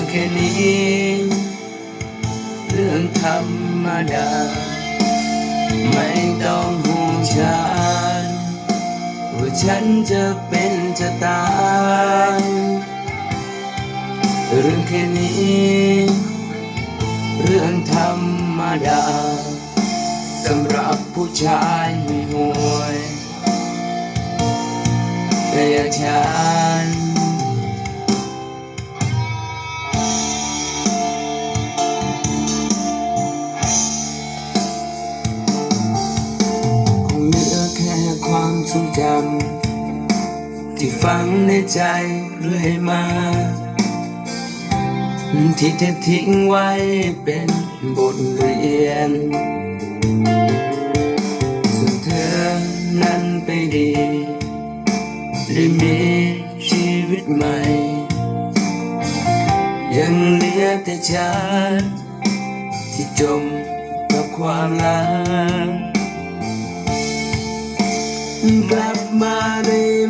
ื่องแค่นี้ เรื่องธรรมดา ไม่ต้องห่วงฉันว่าฉันจะเป็นจะตายเรื่องแค่นี้ เรื่องธรรมดาสำหรับผู้ชายห่วยๆแต่อย่างฉัน ทรงจำที่ฝังในใจเรื่อยมา ที่เธอทิ้งไว้เป็นบทเรียน ส่วนเธอนั้นไปดี ได้มีชีวิตใหม่ ยังเหลือแต่ฉันที่จมกับความลับ มาได้ไหม